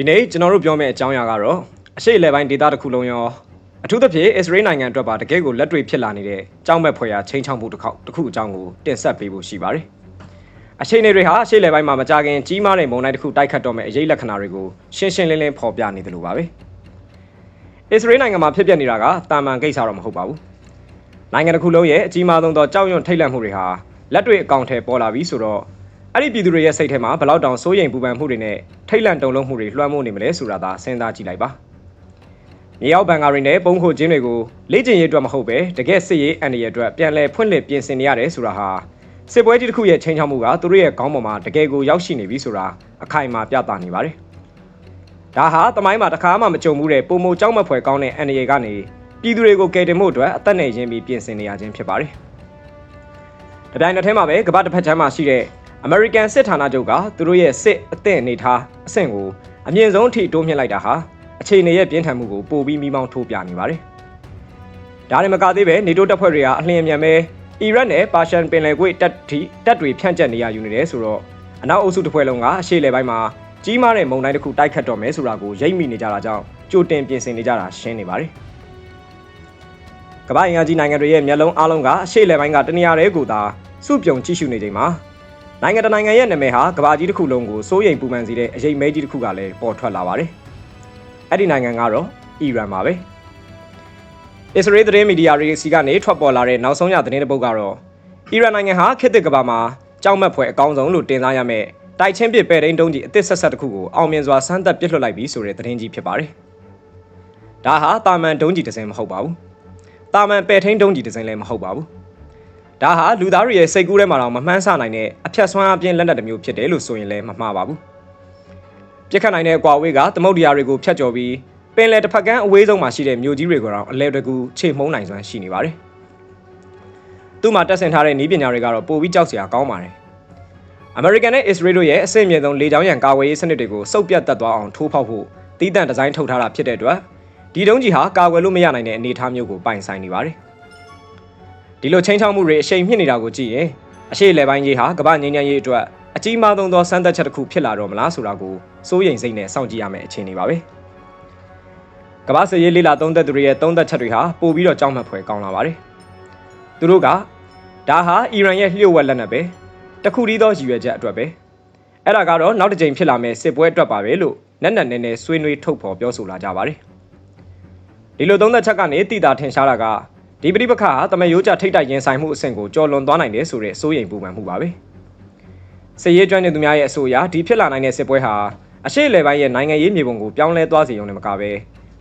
ဒီနေ့ကျွန်တော်တို့ပြောမယ့်အကြောင်းအရာကတော့အရှိအလဲပိုင်းဒေသတစ်ခုလုံးရောအထူးသဖြင့်အစ္စရေးနိုင်ငံအတွက်ပါတကယ်ကိုလက်တွေ့ဖြစ်လာနေတဲ့ကြောက်မဲ့ဖွယ်ရာချင်းချောင်းမှုတစ်ခေါက်တစ်ခုအကြောင်းကိုတင်ဆက်ပေးဖို့ရှိပါတယ်။အရှိနေတွေဟာအရှိအလဲပိုင်းမှာမကြခင်ကြီးမားတဲ့မုန်တိုင်းတစ်ခုတိုက်ခတ်တော့မဲ့အရေးလက္ခဏာတွေကိုရှင်းရှင်းလင်းလင်းဖော်ပြနေတယ်လို့ပါပဲ။အစ္စရေးနိုင်ငံမှာဖြစ်ပျက်နေတာကတာမန်ကိစ္စတော့မဟုတ်ပါဘူး။နိုင်ငံတစ်ခုလုံးရဲ့အကြီးမားဆုံးသောကြောက်ရွံ့ထိတ်လန့်မှုတွေဟာလက်တွေ့အကောင့်ထဲပေါ်လာပြီဆိုတော့အဲ့ဒီပြည်သူတွေရဲ့စိတ်ထဲမှာဘလောက်တောင်စိုးရိမ်ပူပန်မှုတွေနဲ့ ထိတ်လန့်တုန်လှုပ်မှုတွေလွှမ်းမိုးနေမလဲဆိုတာသာစဉ်းစားကြည့်လိုက်ပါမြေရောက်ဘန်ကာရီနဲ့ပုံခိုခြင်းတွေကိုလေ့ကျင့်ရေးအတွက်မဟုတ်ပဲတကယ်စစ်ရေးအန်ဒီရဲ့အတွက်ပြန်လည်ဖွင့်လှစ်ပြင်ဆင်နေရတယ်ဆိုတာဟာစစ်ပွဲကြီးတစ်ခုရဲ့ချိန်ချောက်မှုကသူတို့ရဲ့ခေါင်းပေါ်မှာတကယ်ကိုရောက်ရှိနေပြီဆိုတာအခိုင်အမာပြသနေပါတယ်ဒါဟာတမိုင်းမှာတစ်ခါမှမကြုံဘူးတဲ့ပုံမကြောက်မဖွယ်ကောင်းတဲ့အန်ဒီရဲ့ကနေပြည်သူတွေကိုကယ်တင်မှုအတွက်အသက်နဲ့ရင်းပြီးပြင်ဆင်နေရခြင်းဖြစ်ပါတယ်တပြိုင်နက်တည်းမှာပဲကမ္ဘာတစ်ဖက်ခြမ်းမှာရှိတဲ့ American စစ်ဌာနချုပ်ကသူတို့ရဲ့စစ်အသင့်အနေထားအဆင့်ကိုအမြင့်ဆုံးအထိတိုးမြှင့်လိုက်တာဟာအခြေအနေရဲ့ပြင်းထန်မှုကိုပိုပြီးမိမောင်းထိုးပြနေပါတယ်။ဒါနဲ့မကသေးပဲနေတိုးတပ်ဖွဲ့တွေကအလျင်အမြန်ပဲအီရတ်နဲ့ပါရှန်ပင်လယ်ကွေ့တပ်ထိတပ်တွေဖြန့်ကျက်နေရယူနေတယ်ဆိုတော့အနောက်အုပ်စုတစ်ဖွဲ့လုံးကအရှေ့လေပိုင်းမှာကြီးမားတဲ့မုန်တိုင်းတစ်ခုတိုက်ခတ်တော့မယ်ဆိုတာကိုရိပ်မိနေကြတာကြောင့်ကြိုတင်ပြင်ဆင်နေကြတာရှင်းနေပါတယ်။ကမ္ဘာ့အင်အားကြီးနိုင်ငံတွေရဲ့မျက်လုံးအားလုံးကအရှေ့လေပိုင်းကတနေရာတည်းကိုသာစုပြုံကြည့်ရှုနေချိန်မှာ နိုင်ငံတနိုင်ငံရဲ့နာမည်ဟာကမ္ဘာကြီးတစ်ခုလုံးကိုစိုးရိမ်ပူပန်စေတဲ့အရေးမဲကြီးတစ်ခုကလည်းပေါ်ထွက်လာပါတယ်။အဲ့ဒီနိုင်ငံကတော့အီရန်ပါပဲ။အစ္စရေးသတင်းမီဒီယာတွေစီကနေထွက်ပေါ်လာတဲ့နောက်ဆုံးရသတင်းတစ်ပုဒ်ကတော့အီရန်နိုင်ငံဟာခေတ်သစ်ကမ္ဘာမှာကြောက်မက်ဖွယ်အကောင်းဆုံးလို့တင်စားရမယ့်တိုက်ချင်းပစ်ပဲ့တိန်တုံးကြီးအသစ်ဆက်ဆက်တစ်ခုကိုအောင်မြင်စွာစမ်းသပ်ပစ်လွှတ်လိုက်ပြီဆိုတဲ့သတင်းကြီးဖြစ်ပါတယ်။ဒါဟာတာမန်တုံးကြီးတစ်စင်းမဟုတ်ပါဘူး။တာမန်ပဲ့ထိန်တုံးကြီးတစ်စင်းလည်းမဟုတ်ပါဘူး။ ဒါဟာလူသားတွေရဲ့စိတ်ကူးထဲမှာတော့မမှန်းဆနိုင်တဲ့အဖြတ်ဆွမ်းအပြင်းလက်နက်တစ်မျိုးဖြစ်တယ်လို့ဆိုရင်လည်းမမှားပါဘူး။ပြစ်ခတ်နိုင်တဲ့အကွာအဝေးကသမုတ်တရားတွေကိုဖျက်ကျော်ပြီးပင်လယ်တစ်ဖက်ကမ်းအဝေးဆုံးမှာရှိတဲ့မြို့ကြီးတွေကိုတော့အလဲတကူခြေမှုန်းနိုင်စွမ်းရှိနေပါတယ်။သူ့မှာတက်ဆင်ထားတဲ့နည်းပညာတွေကတော့ပိုပြီးကြောက်စရာကောင်းပါတယ်။ American နဲ့ Israel တို့ရဲ့အဆင့်အမြင့်ဆုံးလေကြောင်းရန်ကာကွယ်ရေးစနစ်တွေကိုစုပ်ပြတ်တက်သွားအောင်ထိုးဖောက်ဖို့တီးတန့်ဒီဇိုင်းထုတ်ထားတာဖြစ်တဲ့အတွက်ဒီတုံးကြီးဟာကာကွယ်လို့မရနိုင်တဲ့အနေအထားမျိုးကိုပိုင်ဆိုင်နေပါတယ်။ ဒီလိုချင်းချောက်မှုတွေအရှိန်မြင့်နေတာကိုကြည့်ရင်အရှိလေပိုင်းကြီးဟာကမ္ဘာငြိမ်းချမ်းရေးအတွက်အကြီးမားဆုံးသောစမ်းသပ်ချက်တစ်ခုဖြစ်လာတော့မလားဆိုတာကိုစိုးရိမ်စိတ်နဲ့စောင့်ကြည့်ရမယ့်အခြေအနေပါပဲ။ကမ္ဘာစစ်ရေးလေးလာသုံးသက်သူတွေရဲ့သုံးသက်ချက်တွေဟာပိုပြီးတော့ကြောက်မက်ဖွယ်ကောင်းလာပါတယ်။သူတို့ကဒါဟာအီရန်ရဲ့လျှို့ဝှက်လက်နက်ပဲတခုတည်းသောရည်ရွယ်ချက်အတွက်ပဲအဲ့ဒါကတော့နောက်တစ်ကြိမ်ဖြစ်လာမယ့်စစ်ပွဲအတွက်ပါပဲလို့နက်နက်နဲနဲဆွေးနွေးထုတ်ဖော်ပြောဆိုလာကြပါတယ်။ဒီလိုသုံးသက်ချက်ကနေတည်တာထင်ရှားတာက ဒီပဋိပက္ခဟာတမယိုးကြထိတ်တိုက်ရင်ဆိုင်မှုအဆင့်ကိုကျော်လွန်သွားနိုင်တယ်ဆိုတဲ့စိုးရိမ်ပူပန်မှုပါပဲ။စစ်ရေးကျွမ်းကျင်သူများရဲ့အဆိုအရဒီဖြစ်လာနိုင်တဲ့စစ်ပွဲဟာအရှိလေပိုင်းရဲ့နိုင်ငံရေးမြေပုံကိုပြောင်းလဲသွားစေရုံနဲ့မကပဲ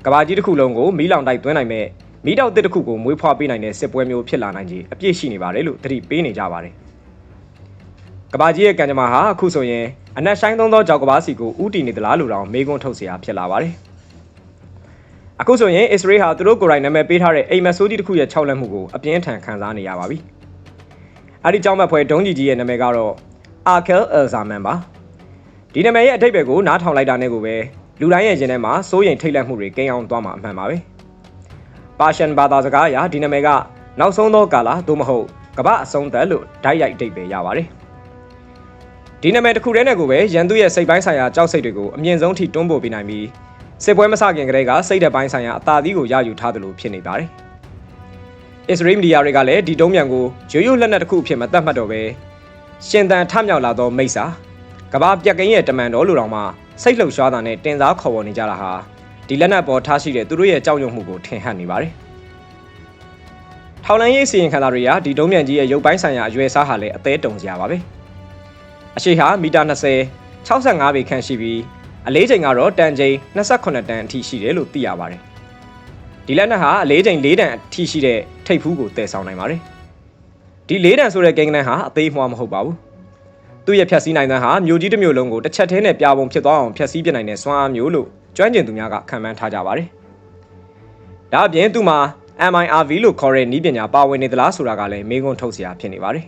ကဘာကြီးတစ်ခုလုံးကိုမီးလောင်တိုက်သွင်းနိုင်မဲ့မီးတောက်တစ်တစ်ခုကိုမွေးဖွားပေးနိုင်တဲ့စစ်ပွဲမျိုးဖြစ်လာနိုင်ကြီးအပြည့်ရှိနေပါတယ်လို့သတိပေးနေကြပါတယ်။ကဘာကြီးရဲ့ကံကြမ္မာဟာအခုဆိုရင်အနက်ဆိုင်သုံးသောကြောက်ကဘာစီကိုဥတီနေသလားလို့တောင်မေးခွန်းထုတ်เสียဖြစ်လာပါတယ်။ အခုဆိုရင်အစ္စရေးဟာသူတို့ကိုယ်တိုင်နာမည်ပေးထားတဲ့အိမ်မက်ဆိုးကြီးတစ်ခုရဲ့ခြောက်လက်မှုကိုအပြင်းထန်ခံစားနေရပါပြီ။အဲဒီကြောင့်မဲ့ဖွဲဒုံးကြီးကြီးရဲ့နာမည်ကတော့အာကယ်အယ်ဇာမန်ပါ။ဒီနာမည်ရဲ့အထိပ္ပယ်ကိုနားထောင်လိုက်တာနဲ့ကိုပဲလူတိုင်းရဲ့ရင်ထဲမှာစိုးရိမ်ထိတ်လန့်မှုတွေကိန်းအောင်သွားမှာအမှန်ပါပဲ။ပါရှန်ဘာသာစကားအရဒီနာမည်ကနောက်ဆုံးသောကာလသို့မဟုတ်ကမ္ဘာအဆုံးသက်လို့ဓာတ်ရိုက်အတိတ်ပဲရပါတယ်။ဒီနာမည်တစ်ခုတည်းနဲ့ကိုပဲရန်သူရဲ့စိတ်ပိုင်းဆိုင်ရာကြောက်စိတ်တွေကိုအမြင့်ဆုံးထိတွန်းပို့ပေးနိုင်ပြီး စစ်ပွဲမစခင်ကတည်းကစိတ်သက်ပိုင်းဆိုင်ရာအသာသီးကိုရယူထားသလိုဖြစ်နေပါတယ်။အစ္စရေးမီဒီယာတွေကလည်းဒီတုံးမြန်ကိုရိုးရိုးလက်နက်တစ်ခုအဖြစ်မသတ်မှတ်တော့ပဲရှင်သန်ထမြောက်လာသောမိစ္ဆာကဘာပြက်ကင်းရဲ့တမန်တော်လူတော်မှာစိတ်လှုပ်ရှားတာနဲ့တင်စားခေါ်ပေါ်နေကြတာဟာဒီလက်နက်ပေါ်ထားရှိတဲ့သူတို့ရဲ့ကြောက်ရွံ့မှုကိုထင်ဟပ်နေပါတယ်။ထောင်လန်းရေးစီရင်ခံတာတွေကဒီတုံးမြန်ကြီးရဲ့ရုပ်ပိုင်းဆိုင်ရာအရွယ်စားဟာလည်းအသေးတုံစရာပါပဲ။အရှိဟာမီတာ20 65ပေခန့်ရှိပြီး အလေးချိန်ကတော့တန်ချိန်28တန်အထိရှိတယ်လို့သိရပါတယ်။ဒီလက်နက်ဟာအလေးချိန်4တန်အထိရှိတဲ့ထိပ်ဖူးကိုတည်ဆောင်နိုင်ပါတယ်။ဒီ4တန်ဆိုတဲ့ကိန်းဂဏန်းဟာအသေးမွှားမဟုတ်ပါဘူး။သူ့ရဲ့ဖြတ်စည်းနိုင်တဲ့ဟာမျိုးကြီးတစ်မျိုးလုံးကိုတစ်ချက်တည်းနဲ့ပြာပုံဖြစ်သွားအောင်ဖြတ်စည်းပြနိုင်တဲ့စွမ်းအားမျိုးလို့ကျွမ်းကျင်သူများကခံမှန်းထားကြပါတယ်။ဒါအပြင်သူ့မှာ MIRV လို့ခေါ်တဲ့နည်းပညာပါဝင်နေသလားဆိုတာကလည်းမေးခွန်းထုတ်စရာဖြစ်နေပါတယ်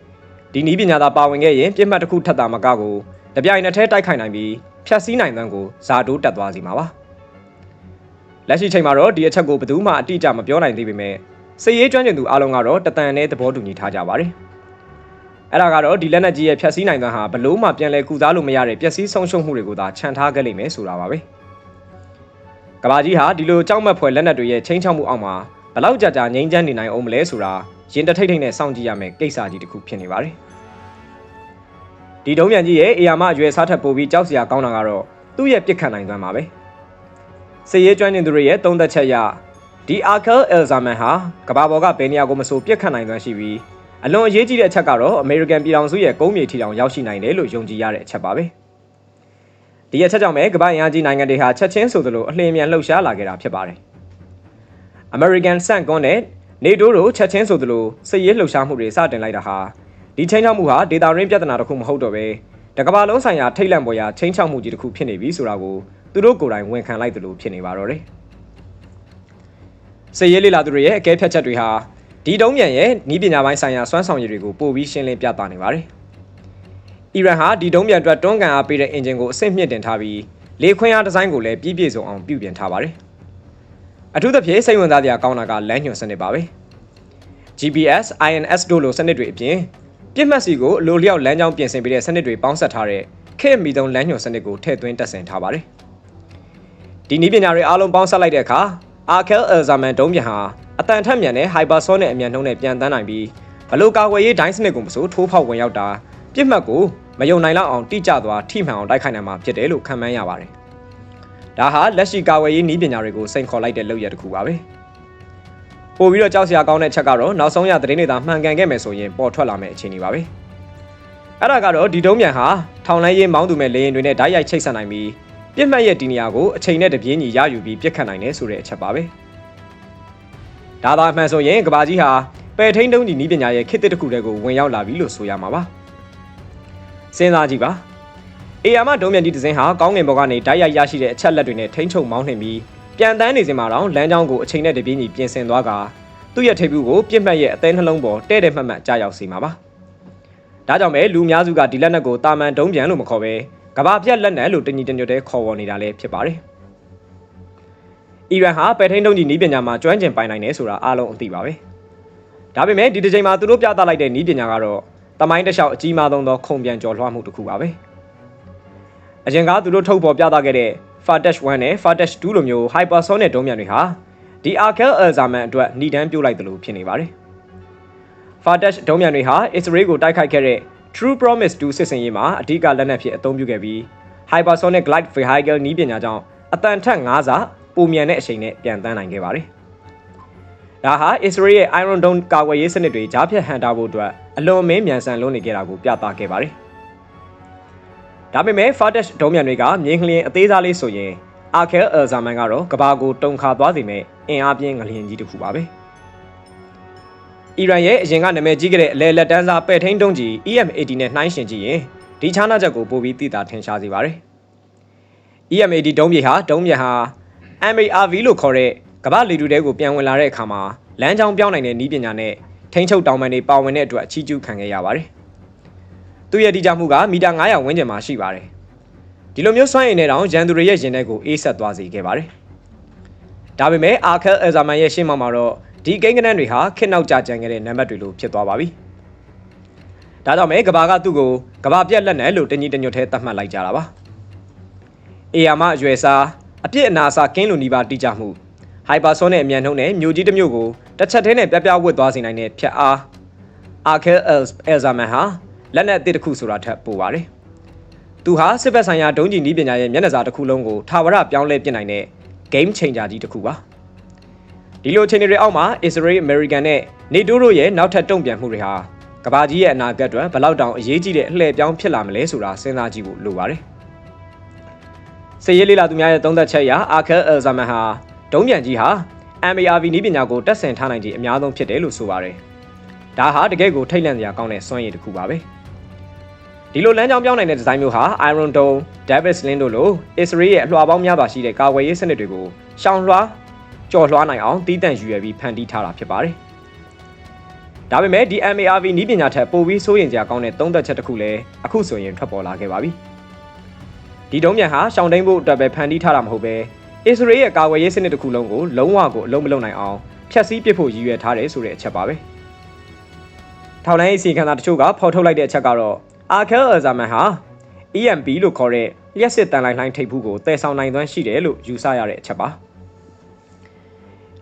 ။ဒီနည်းပညာသာပါဝင်ခဲ့ရင်ပြစ်မှတ်တစ်ခုထပ်တာမကကိုတပြိုင်နက်တည်းတိုက်ခိုက်နိုင်ပြီး ဖြတ်စည်းနိုင်တဲ့ကိုဇာတိုးတက်သွားစီမှာပါလက်ရှိချိန်မှာတော့ဒီအချက်ကိုဘယ်သူမှအတိအကျမပြောနိုင်သေးပေမဲ့စစ်ရေးကျွမ်းကျင်သူအားလုံးကတော့တတန်နဲ့သဘောတူညီထားကြပါတယ်အဲ့ဒါကတော့ဒီလက်နက်ကြီးရဲ့ဖြတ်စည်းနိုင်တဲ့ဟာဘလို့မှပြန်လဲကုစားလို့မရတဲ့ပျက်စီးဆုံးရှုံးမှုတွေကိုသာခြံထားခဲ့လိမ့်မယ်ဆိုတာပါပဲကဘာကြီးဟာဒီလိုကြောက်မက်ဖွယ်လက်နက်တွေရဲ့ချင်းချောက်မှုအောက်မှာဘလောက်ကြာကြာငြိမ်းချမ်းနေနိုင်အောင်မလဲဆိုတာရင်တထိတ်ထိတ်နဲ့စောင့်ကြည့်ရမယ်ကိစ္စကြီးတစ်ခုဖြစ်နေပါတယ် ဒီတုံးမြန်ကြီးရဲ့အရာမအရွယ်စားထပ်ပို့ပြီးကြောက်စရာကောင်းတာကတော့သူ့ရဲ့ပြစ်ခတ်နိုင်သွမ်းပါပဲစည်ရဲကျွမ်းကျင်သူတွေရဲ့တုံးသက်ချက်ရဒီအာကယ်အယ်ဇာမန်ဟာကဘာပေါ်ကဘယ်နေရာကိုမဆိုပြစ်ခတ်နိုင်သွမ်းရှိပြီးအလွန်အရေးကြီးတဲ့အချက်ကတော့အမေရိကန်ပြည်ထောင်စုရဲ့ကုန်းမြေထီတောင်ရောက်ရှိနိုင်တယ်လို့ယုံကြည်ရတဲ့အချက်ပါပဲဒီအချက်ကြောင့်ပဲကမ္ဘာ့အင်အားကြီးနိုင်ငံတွေဟာချက်ချင်းဆိုသလိုအလင်းမြန်လှုပ်ရှားလာခဲ့တာဖြစ်ပါတယ်အမေရိကန်စန့်ကွန်းနဲ့နေတိုးတို့ချက်ချင်းဆိုသလိုစစ်ရေးလှုပ်ရှားမှုတွေစတင်လိုက်တာဟာ ဒီချင်းချောက်မှုဟာဒေတာရင်းပြဿနာတစ်ခုမဟုတ်တော့ပဲတကမ္ဘာလုံးဆိုင်ရာထိတ်လန့်ပေါ်ရာချင်းချောက်မှုကြီးတစ်ခုဖြစ်နေပြီဆိုတာကိုသူတို့ကိုယ်တိုင်ဝန်ခံလိုက်သလိုဖြစ်နေပါတော့တယ်စစ်ရေးလေလာသူတွေရဲ့အကဲဖြတ်ချက်တွေဟာဒီတုံးမြန်ရဲ့ဤပညာပိုင်းဆိုင်ရာစွမ်းဆောင်ရည်တွေကိုပို့ပြီးရှင်းလင်းပြသနေပါတယ်။အီရန်ဟာဒီတုံးမြန်အတွက်တွန်းကန်အားပေးတဲ့အင်ဂျင်ကိုအဆင့်မြင့်တင်ထားပြီးလေခွင်းအားဒီဇိုင်းကိုလည်းပြည့်ပြည့်စုံအောင်ပြုပြင်ထားပါတယ်။အထူးသဖြင့်စိတ်ဝင်စားစရာကောင်းတာကလမ်းညွှန်စနစ်ပါပဲ။ GPS, INS တို့လိုစနစ်တွေအပြင် ပြစ်မှတ်စီကိုအလိုလျောက်လမ်းကြောင်းပြင်ဆင်ပေးတဲ့စနစ်တွေပေါင်းစပ်ထားတဲ့ခေတ်မီသုံးလမ်းညွှန်စနစ်ကိုထည့်သွင်းတပ်ဆင်ထားပါတယ်။ဒီနည်းပညာတွေအားလုံးပေါင်းစပ်လိုက်တဲ့အခါ Arkel Alzaman တုံးပြန်ဟာအတန်ထက်မြန်တဲ့ hypersonic အမြန်နှုန်းနဲ့ပြန်တန်းနိုင်ပြီးဘလို့ကာကွယ်ရေးဒိုင်းစနစ်ကိုမဆိုထိုးဖောက်ဝင်ရောက်တာပြစ်မှတ်ကိုမယုံနိုင်လောက်အောင်တိကျသွားထိမှန်အောင်တိုက်ခိုက်နိုင်မှာဖြစ်တယ်လို့ခန့်မှန်းရပါတယ်။ဒါဟာလက်ရှိကာကွယ်ရေးနည်းပညာတွေကိုစိန်ခေါ်လိုက်တဲ့လုပ်ရတစ်ခုပါပဲ။ ပို့ပြီးတော့ကြောက်စရာကောင်းတဲ့ချက်ကတော့နောက်ဆုံးရသတင်းတွေသာမှန်ကန်ခဲ့မယ်ဆိုရင်ပေါ်ထွက်လာမယ့်အခြေအနေပါပဲ။အဲ့ဒါကတော့ဒီတုံးမြန်ဟာထောင်လိုင်းရေးမောင်းသူမဲ့လေရင်တွေနဲ့ဓာတ်ရိုက်ချိတ်ဆက်နိုင်ပြီးပြစ်မှတ်ရဲ့ဒီနေရာကိုအချိန်နဲ့တပြေးညီရယူပြီးပြစ်ခတ်နိုင်တယ်ဆိုတဲ့အချက်ပါပဲ။ဒါသာအမှန်ဆိုရင်ကဘာကြီးဟာပယ်ထိန်တုံးဒီနီးပညာရဲ့ခေတ်သစ်တစ်ခုတည်းကိုဝင်ရောက်လာပြီလို့ဆိုရမှာပါစဉ်းစားကြည့်ပါအေယာမဒုံမြန်ကြီးဒဇင်းဟာကောင်းငင်ဘော်ကနေဓာတ်ရိုက်ရရှိတဲ့အချက်လက်တွေနဲ့ထိန်းချုပ်မောင်းနှင်ပြီး ပြန်တန်းနေစင်မှာတော့လမ်းကြောင်းကိုအချိန်နဲ့တပြေးညီပြင်ဆင်သွားကသူ့ရဲ့ထိပ်ဘူးကိုပြစ်မှတ်ရဲ့အသေးနှလုံးပေါ်တဲ့တဲ့မှတ်မှတ်ကြားရောက်စေမှာပါဒါကြောင့်ပဲလူအများစုကဒီလက်နက်ကိုတာမန်ဒုံပြန်လို့မခေါ်ပဲကဘာပြက်လက်နက်လို့တညီတညွတ်တဲ့ခေါ်ဝေါ်နေတာလည်းဖြစ်ပါတယ်အီရန်ဟာပယ်ထိန်တုံးကြီးနီးပညာမှာကျွမ်းကျင်ပိုင်နိုင်တယ်ဆိုတာအားလုံးအသိပါပဲ။ဒါပေမဲ့ဒီတစ်ချိန်မှာသူတို့ပြသလိုက်တဲ့နီးပညာကတော့တမိုင်းတစ်လျှောက်အကြီးမားဆုံးသောခုံပြန်ကျော်လွှားမှုတစ်ခုပါပဲ။အရင်ကသူတို့ထုတ်ဖော်ပြသခဲ့တဲ့ Fardash 1နဲ့ Fardash 2လိုမျိုး hypersonic ဒုံးမြန်တွေဟာဒီ Arkel Alzaman အတွက်ဏိဒန်းပြုတ်လိုက်တယ်လို့ဖြစ်နေပါတယ်။ Fardash ဒုံးမြန်တွေဟာ Israel ကိုတိုက်ခိုက်ခဲ့တဲ့ True Promise 2စစ်စင်ရေးမှာအဓိကလက်နက်ဖြစ်အသုံးပြုခဲ့ပြီး Hypersonic Glide Vehicle နီးပညာကြောင့်အတန်ထက်9ဆပုံမြန်တဲ့အချိန်နဲ့ပြန်တန်းနိုင်ခဲ့ပါတယ်။ဒါဟာ Israel ရဲ့ Iron Dome ကာကွယ်ရေးစနစ်တွေကြားဖြတ်ဟန်တာဖို့အတွက်အလွန်မင်းမြန်ဆန်လွန်းနေကြတာကိုပြသခဲ့ပါတယ်။ ဒါပေမဲ့ Fardash ဒုံးမြန်တွေကမြင်းကလျင်အသေးစားလေးဆိုရင် Arkel Alzaman ကတော့ကဘာကိုတုံခါသွားစေမဲ့အင်အားပြင်းငလျင်ကြီးတစ်ခုပါပဲ။အီရန်ရဲ့အရင်ကနာမည်ကြီးခဲ့တဲ့အလဲလက်တန်းစားပဲ့ထိန်တုံးကြီး EM80 နဲ့နှိုင်းယှဉ်ကြည့်ရင်ဒီခြားနာချက်ကိုပိုပြီးသိတာထင်ရှားစေပါတယ်။ EM80 ဒုံးမြေဟာဒုံးမြေဟာ MARV လို့ခေါ်တဲ့ကမ္ဘာလေတူတဲကိုပြန်ဝင်လာတဲ့အခါမှာလမ်းကြောင်းပြောင်းနိုင်တဲ့နည်းပညာနဲ့ထိန်းချုပ်တောင်ပန်တွေပါဝင်တဲ့အတွက်အချီးကျူးခံခဲ့ရပါတယ်။ သူ့ရဲ့တိကျမှုကမီတာ900ဝန်းကျင်မှာရှိပါတယ်။ဒီလိုမျိုးစွမ်းရည်နဲ့တောင်ရန်သူတွေရဲ့ရင်ထဲကိုအေးဆက်သွားစေခဲ့ပါတယ်။ဒါပေမဲ့ Arkel Elzaman ရဲ့ရှင်းမှမှာတော့ဒီကိန်းကနန်းတွေဟာခက်နောက်ကြကြံခဲ့တဲ့နံပါတ်တွေလိုဖြစ်သွားပါပြီ။ဒါကြောင့်မဲကဘာကသူ့ကိုကဘာပြက်လက်နဲ့လို့တညီတညွတ်ထဲသတ်မှတ်လိုက်ကြတာပါ။အေယာမအရွယ်စားအပြစ်အနာစာကင်းလူနီးပါးတိကျမှုဟိုက်ပါဆိုနဲ့အမြန်နှုံးနဲ့မြို့ကြီးတစ်မြို့ကိုတစ်ချက်တည်းနဲ့ပြပြဝတ်သွားစေနိုင်တဲ့ဖြတ်အားအာခဲအယ်ဇာမန်ဟာ လက်နက်အသစ်တစ်ခုဆိုတာထက်ပိုပါတယ်။သူဟာစစ်ဘက်ဆိုင်ရာဒုံးကျည်နည်းပညာရဲ့မျက်နှာစာတစ်ခုလုံးကိုထာဝရပြောင်းလဲပြစ်နိုင်တဲ့ game changer ကြီးတစ်ခုပါ။ဒီလိုအခြေအနေတွေအောက်မှာ Israel American နဲ့ NATO တို့ရဲ့နောက်ထပ်တုံ့ပြန်မှုတွေဟာကဘာကြီးရဲ့အနာဂတ်အတွက်ဘလောက်တောင်အရေးကြီးတဲ့အလှည့်ပြောင်းဖြစ်လာမလဲဆိုတာစဉ်းစားကြည့်ဖို့လိုပါတယ်။စည်ရေးလေးလာသူများရဲ့သုံးသက်ချက်အရအာခဲအယ်ဇာမန်ဟာဒုံးပြန်ကြီးဟာ MARV နည်းပညာကိုတက်ဆင်ထားနိုင်ခြင်းအများဆုံးဖြစ်တယ်လို့ဆိုပါတယ်။ဒါဟာတကယ်ကိုထိတ်လန့်စရာကောင်းတဲ့စွမ်းရည်တစ်ခုပါပဲ။ ဒီလိုလမ်းကြောင်းပြောင်းနိုင်တဲ့ဒီဇိုင်းမျိုးဟာ Iron Dome, David Sling တို့လို Israel ရဲ့အလွှာပေါင်းများစွာရှိတဲ့ကာကွယ်ရေးစနစ်တွေကိုရှောင်လွှားကြော်လွှားနိုင်အောင်တီးတန့်ယူရပြီးဖန်တီးထားတာဖြစ်ပါတယ်။ဒါပေမဲ့ဒီ MARV နည်းပညာထက်ပိုပြီးစိုးရိမ်စရာကောင်းတဲ့သုံးသက်ချက်တစ်ခုလည်းအခုဆိုရင်ထွက်ပေါ်လာခဲ့ပါပြီ။ဒီတုံးမြန်ဟာရှောင်းတိန်ဖို့အတွက်ပဲဖန်တီးထားတာမဟုတ်ပဲအစ္စရေးရဲ့ကာကွယ်ရေးစနစ်တစ်ခုလုံးကိုလုံးဝကိုအလုံးမလုံးနိုင်အောင်ဖျက်ဆီးပစ်ဖို့ရည်ရွယ်ထားတယ်ဆိုတဲ့အချက်ပါပဲထောက်လိုင်းအစီအခံသာတချို့ကဖော်ထုတ်လိုက်တဲ့အချက်ကတော့ အာခဲအယ်ဇာမန်ဟာ EMP လို့ခေါ်တဲ့လျှက်စစ်တန်လိုက်လိုင်းထိပ်ဖူးကိုတည်ဆောင်နိုင်သွမ်းရှိတယ်လို့ယူဆရတဲ့အချက်ပါ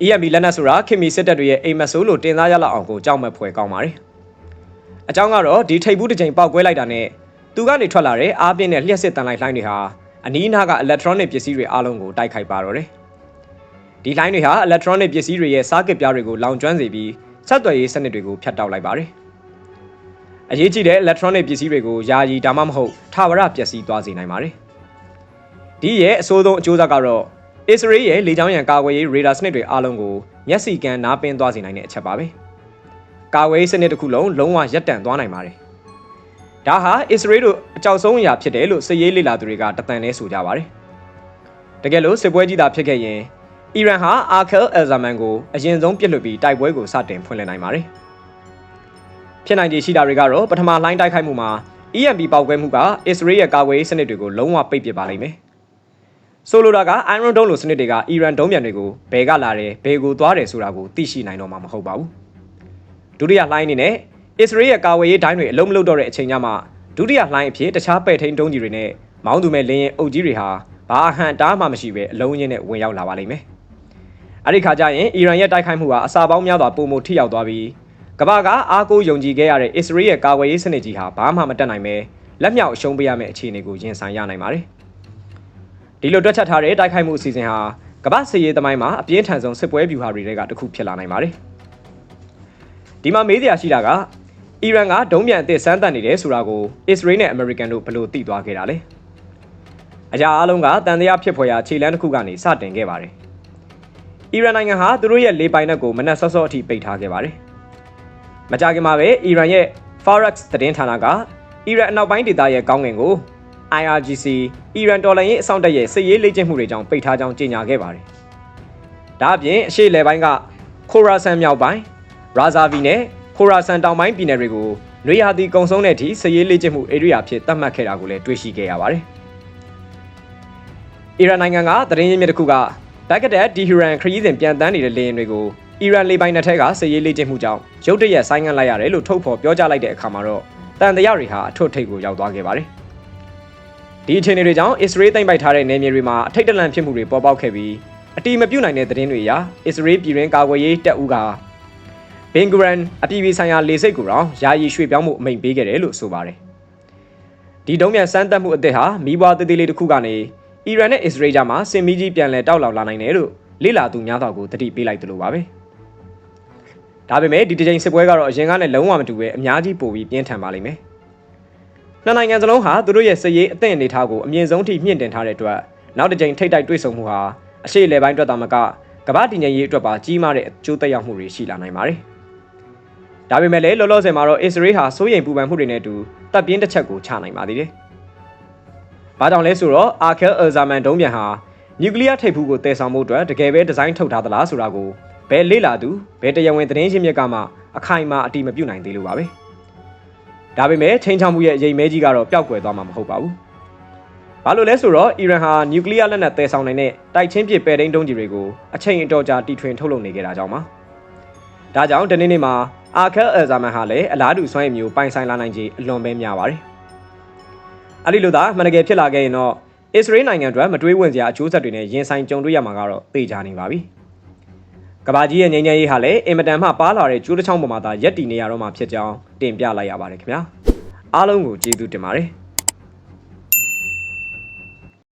EMP လက်နက်ဆိုတာခင်မီစစ်တပ်တွေရဲ့အိမ်မက်ဆိုးလို့တင်စားရလောက်အောင်ကိုကြောက်မဲ့ဖွယ်ကောင်းပါတယ်အကြောင်းကတော့ဒီထိပ်ဖူးတစ်ချိန်ပောက်ကွဲလိုက်တာနဲ့သူကနေထွက်လာတဲ့အားပြင်းတဲ့လျှက်စစ်တန်လိုက်လိုင်းတွေဟာအနီးအနားက electronic ပစ္စည်းတွေအားလုံးကိုတိုက်ခိုက်ပါတော့တယ်ဒီလိုင်းတွေဟာ electronic ပစ္စည်းတွေရဲ့စာကစ်ပြားတွေကိုလောင်ကျွမ်းစေပြီးဆက်သွယ်ရေးစနစ်တွေကိုဖျက်တောက်လိုက်ပါတယ် အရေးကြီးတဲ့ electronic ပစ္စည်းတွေကိုယာယီဒါမှမဟုတ်ထာဝရပျက်စီးသွားစေနိုင်ပါတယ်ဒီရဲ့အဆိုးဆုံးအကျိုးဆက်ကတော့အစ္စရေးရဲ့လေကြောင်းရန်ကာကွယ်ရေးရေဒါစနစ်တွေအားလုံးကိုမျက်စိကန်းနားပင်းသွားစေနိုင်တဲ့အချက်ပါပဲ။ကာကွယ်ရေးစနစ်တစ်ခုလုံးလုံးဝရပ်တန့်သွားနိုင်ပါတယ်။ဒါဟာအစ္စရေးတို့အကြောက်ဆုံးအရာဖြစ်တယ်လို့စစ်ရေးလေ့လာသူတွေကတသံလဲဆိုကြပါတယ်။တကယ်လို့စစ်ပွဲကြီးတာဖြစ်ခဲ့ရင်အီရန်ဟာအာခယ်အယ်ဇာမန်ကိုအရင်ဆုံးပြစ်လွတ်ပြီးတိုက်ပွဲကိုစတင်ဖွင့်လှစ်နိုင်ပါတယ်။ ဖြစ်နိုင်ခြေရှိတာတွေကတော့ပထမလှိုင်းတိုက်ခိုက်မှုမှာ EMP ပေါက်ကွဲမှုကအစ္စရေးရဲ့ကာကွယ်ရေးစနစ်တွေကိုလုံးဝပိတ်ပစ်ပါလိမ့်မယ်။ဆိုလိုတာက Iron Dome လိုစနစ်တွေကအီရန်ဒုံးပြန်တွေကိုဘယ်ကလာတယ်ဘယ်ကိုသွားတယ်ဆိုတာကိုသိရှိနိုင်တော့မှာမဟုတ်ပါဘူးဒုတိယလှိုင်းအနေနဲ့အစ္စရေးရဲ့ကာဝေးရေးဒိုင်းတွေအလုံးမလုံးတော့တဲ့အချိန်ညမှာဒုတိယလှိုင်းအဖြစ်တခြားပဲ့ထိန်တုံးကြီးတွေနဲ့မောင်းသူမဲ့လင်းရင်အုပ်ကြီးတွေဟာဘာအဟန့်တားမှမရှိပဲအလုံးချင်းနဲ့ဝင်ရောက်လာပါလိမ့်မယ်အဲ့ဒီခါကျရင်အီရန်ရဲ့တိုက်ခိုက်မှုဟာအစာပေါင်းများစွာပုံမထိရောက်သွားပြီး ကမ္ဘာကအားကိုးယုံကြည်ခဲ့ရတဲ့အစ္စရေးရဲ့ကာဝေးရေးစနစ်ကြီးဟာဘာမှမတက်နိုင်ပဲလက်မြောက်အရှုံးပေးရမယ့်အခြေအနေကိုရင်ဆိုင်ရနိုင်ပါတယ်ဒီလိုတွက်ချက်ထားတဲ့တိုက်ခိုက်မှုအစီအစဉ်ဟာကမ္ဘာစစ်ရေးသမိုင်းမှာအပြင်းထန်ဆုံးစစ်ပွဲဗျူဟာတွေကတစ်ခုဖြစ်လာနိုင်ပါတယ်။ဒီမှာမေးစရာရှိတာကအီရန်ကဒုံးပြန်အသစ်စမ်းသပ်နေတယ်ဆိုတာကိုအစ္စရေးနဲ့အမေရိကန်တို့ဘယ်လိုသိသွားခဲ့တာလဲ။အရာအလုံးကတန်တရားဖြစ်ဖွယ်ရာခြေလှမ်းတစ်ခုကနေစတင်ခဲ့ပါတယ်။အီရန်နိုင်ငံဟာသူတို့ရဲ့လေပိုင်နက်ကိုမနက်စောစောအထိပိတ်ထားခဲ့ပါတယ်။ မကြခင်မှာပဲအီရန်ရဲ့ Forex သတင်းဌာနကအီရန်အနောက်ပိုင်းဒေသရဲ့ကောင်းကင်ကို IRGC အီရန်တော်လှန်ရေးအစောင့်တပ်ရဲ့စစ်ရေးလေ့ကျင့်မှုတွေကြောင့်ပိတ်ထားကြောင်းကြေညာခဲ့ပါတယ်။ဒါအပြင်အရှေ့လယ်ပိုင်းကခိုရာဆန်မြောက်ပိုင်းရာဇာဗီနဲ့ခိုရာဆန်တောင်ပိုင်းပြည်နယ်တွေကိုနွေရာသီကုံဆုံးတဲ့အထိစစ်ရေးလေ့ကျင့်မှုဧရိယာဖြစ်သတ်မှတ်ခဲ့တာကိုလည်းတွေ့ရှိခဲ့ရပါတယ်။အီရန်နိုင်ငံကသတင်းရင်းမြစ်တစ်ခုကဘက်ကဒက်ဒီဟီရန်ခရီးစဉ်ပြန်တန်းနေတဲ့လေယာဉ်တွေကို အီရန်လေပိုင်နယ်ထဲကစစ်ရေးလေ့ကျင့်မှုကြောင့်ရုတ်တရက်ဆိုင်းငံ့လိုက်ရတယ်လို့ထုတ်ဖော်ပြောကြားလိုက်တဲ့အခါမှာတော့တန်တရားတွေဟာအထွတ်ထိပ်ကိုရောက်သွားခဲ့ပါတယ်။ဒီအခြေအနေတွေကြောင့်အစ္စရေးသိမ်းပိုက်ထားတဲ့နယ်မြေတွေမှာအထိတ်တလန့်ဖြစ်မှုတွေပေါ်ပေါက်ခဲ့ပြီးအတိမပြုတ်နိုင်တဲ့သတင်းတွေအရအစ္စရေးပြည်တွင်းကာကွယ်ရေးတပ်ဦးကဘင်ဂရန်အပြည်ပြည်ဆိုင်ရာလေဆိပ်ကိုတော့ယာယီရွှေ့ပြောင်းမှုအမိန့်ပေးခဲ့တယ်လို့ဆိုပါတယ်။ဒီတုံးမြန်စမ်းသပ်မှုအသစ်ဟာမိဘသေးသေးလေးတစ်ခုကနေအီရန်နဲ့အစ္စရေးကြားမှာစင်မီကြီးပြန်လည်တောက်လောင်လာနိုင်တယ်လို့လေ့လာသူများသောကိုတတိပေးလိုက်တယ်လို့ပါပဲ။ ဒါပေမဲ့ဒီတစ်ချိန်စစ်ပွဲကတော့အရင်ကနဲ့လုံးဝမတူပဲအများကြီးပိုပြီးပြင်းထန်ပါလိမ့်မယ်။နှစ်နိုင်ငံစလုံးဟာသူတို့ရဲ့စစ်ရေးအသင့်အနေထားကိုအမြင့်ဆုံးထိမြင့်တင်ထားတဲ့အတွက်နောက်တစ်ကြိမ်ထိပ်တိုက်တွေ့ဆုံမှုဟာအရှိလေပိုင်းအတွက်သာမကကမ္ဘာတည်ငြိမ်ရေးအတွက်ပါကြီးမားတဲ့အကျိုးသက်ရောက်မှုတွေရှိလာနိုင်ပါတယ်။ဒါပေမဲ့လည်းလောလောဆယ်မှာတော့အစ္စရေးဟာစိုးရိမ်ပူပန်မှုတွေနဲ့အတူတပ်ပြင်းတစ်ချက်ကိုချနိုင်ပါသေးတယ်။ဘာကြောင့်လဲဆိုတော့အာခဲအယ်ဇာမန်ဒုံးပြန်ဟာနျူကလ িয়ার ထိပ်ဖူးကိုတည်ဆောင်မှုအတွက်တကယ်ပဲဒီဇိုင်းထုတ်ထားသလားဆိုတာကို ဘယ်လေ့လာသူဘယ်တရားဝင်သတင်းရှင်းမြစ်ကမှအခိုင်အမာအတိမပြုနိုင်သေးလို့ပါပဲ။ဒါပေမဲ့ချိန်ချောင်မှုရဲ့အရေးမဲကြီးကတော့ပျောက်ကွယ်သွားမှာမဟုတ်ပါဘူး။ဘာလို့လဲဆိုတော့အီရန်ဟာနျူကလ িয়ার လက်နက်သယ်ဆောင်နိုင်တဲ့တိုက်ချင်းပစ်ပဲ့ဒိန်းတုံးကြီးတွေကိုအချိန်အတော်ကြာတီထွင်ထုတ်လုပ်နေကြတာကြောင့်ပါ။ဒါကြောင့်ဒီနေ့နေ့မှာအာခဲအယ်ဇာမန်ဟာလည်းအလားတူစွမ်းရည်မျိုးပိုင်ဆိုင်လာနိုင်ခြေအလွန်ပဲများပါတယ်။အဲ့ဒီလိုသာမှန်တကယ်ဖြစ်လာခဲ့ရင်တော့အစ္စရေးနိုင်ငံအတွက်မတွေးဝင်စရာအကျိုးဆက်တွေနဲ့ရင်ဆိုင်ကြုံတွေ့ရမှာကတော့သိကြနေပါပြီ။ ကဘာကြီးရဲ့ငြိမ်းချမ်းရေးဟာလည်းအင်မတန်မှပါလာတဲ့ကျိုးတစ်ချောင်းပေါ်မှာသာရက်တည်နေရတော့မှဖြစ်ကြောင်းတင်ပြလိုက်ရပါတယ်ခင်ဗျာအားလုံးကိုကျေးဇူးတင်ပါတယ်